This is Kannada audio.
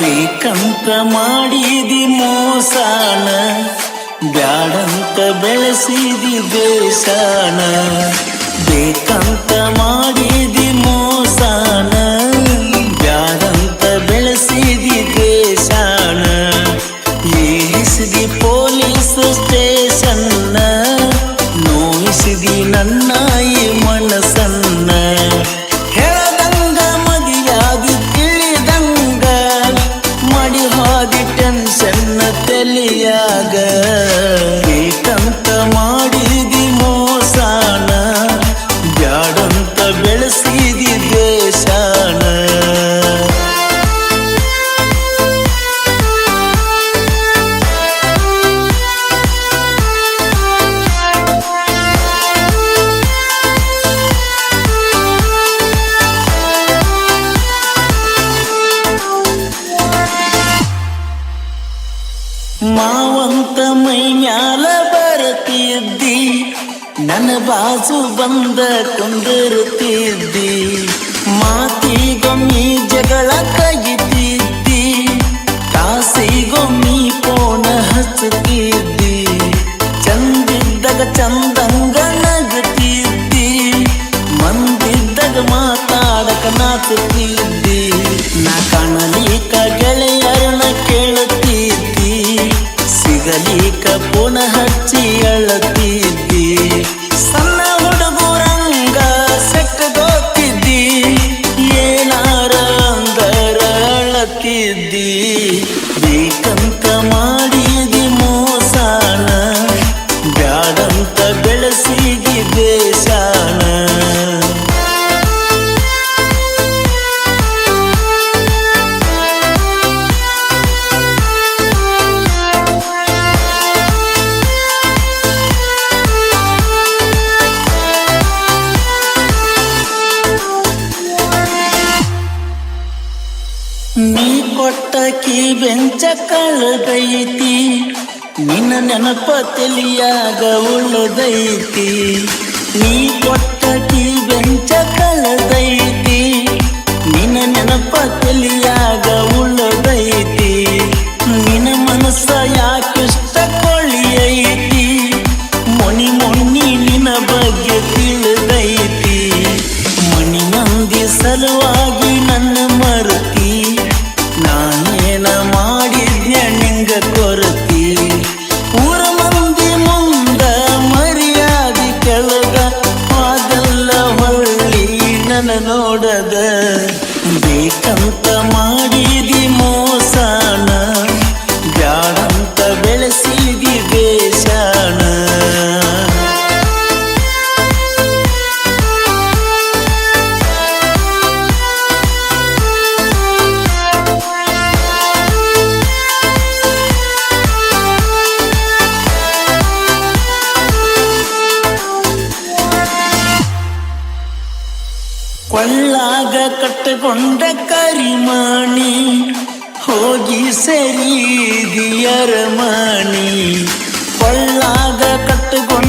ಬೇಕಂತ ಮಾಡಿದಿ ಮೋಸಾನ ಬ್ಯಾಡಂತ ಬೆಳೆಸಿದಿ ದೇಶಾನ ಬೇಕಂತ ಮಾಡಿದಿ ಮೋಸಾನ ಬ್ಯಾಡಂತ ಬೆಳೆಸಿದಿ ದೇಶಾನ ತಲಿಯಾಗ ಮಾವಂತ ಮೈ ಮ್ಯಾಲ ಬರತಿದ್ದಿ ನನ್ನ ಬಾಜು ಬಂದ ಕುಂದಿರುತ್ತಿದ್ದಿ ಮಾತಿಗೊಮ್ಮಿ ಜಗಳ ಕೈದಿದ್ದಿ, ಕಾಸಿಗೊಮ್ಮಿ ಪೋಣ ಹಚ್ಚುತ್ತಿದ್ದಿ. ಚಂದಿದ್ದಾಗ ಚಂದಂಗ ಬೇಕಂತ ನೀ ಕೊಟ್ಟ ಕೀ ಬೆಂಚ ಕಳೆದೈತಿ, ನಿನ್ನ ನೆನಪ ತಲಿಯಾಗ ಉಳ್ಳದೈತಿ ನೀ ಕೊಟ್ಟ ಕೀ ಬೆಂಚ ಕಳೆದೈತಿ, ನಿನ್ನ ನೆನಪ ತಲಿಯಾಗ ಉಳ್ಳದೈತಿ ನಿನ್ನ ಮನಸ್ಸ ಯಾಕಿಷ್ಟ ಕೊಳಿಯೈತಿ ಮೊನಿ ಮೊನ್ನಿ ನಿನ್ನ ಬಗ್ಗೆ ತಿಳಿದೈತಿ. ಮನಿ ನಂದಿ ಸಲುವಾಗಿ ಕೊಳ್ಳಾಗ ಕಟ್ಟಕೊಂಡ ಕರಿಮಾಣಿ ಹೋಗಿ ಸರಿದಿಯರ ಮಾಣಿ ಕೊಳ್ಳಾಗ ಕಟ್ಟಕೊಂಡ